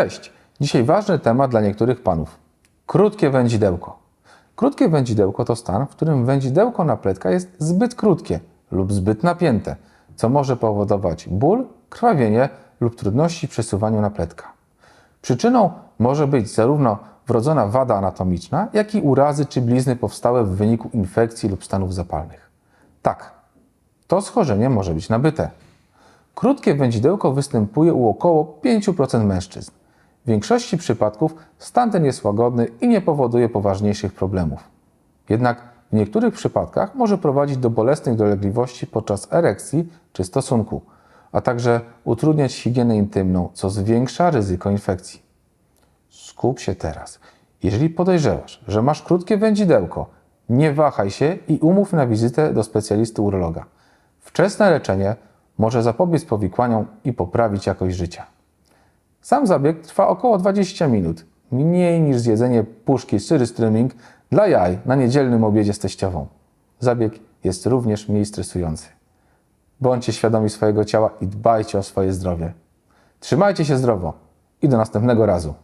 Cześć! Dzisiaj ważny temat dla niektórych panów. Krótkie wędzidełko. Krótkie wędzidełko to stan, w którym wędzidełko napletka jest zbyt krótkie lub zbyt napięte, co może powodować ból, krwawienie lub trudności w przesuwaniu napletka. Przyczyną może być zarówno wrodzona wada anatomiczna, jak i urazy czy blizny powstałe w wyniku infekcji lub stanów zapalnych. Tak, to schorzenie może być nabyte. Krótkie wędzidełko występuje u około 5% mężczyzn. W większości przypadków stan ten jest łagodny i nie powoduje poważniejszych problemów. Jednak w niektórych przypadkach może prowadzić do bolesnych dolegliwości podczas erekcji czy stosunku, a także utrudniać higienę intymną, co zwiększa ryzyko infekcji. Skup się teraz. Jeżeli podejrzewasz, że masz krótkie wędzidełko, nie wahaj się i umów na wizytę do specjalisty urologa. Wczesne leczenie może zapobiec powikłaniom i poprawić jakość życia. Sam zabieg trwa około 20 minut, mniej niż zjedzenie puszki syry streaming dla jaj na niedzielnym obiedzie z teściową. Zabieg jest również mniej stresujący. Bądźcie świadomi swojego ciała i dbajcie o swoje zdrowie. Trzymajcie się zdrowo i do następnego razu.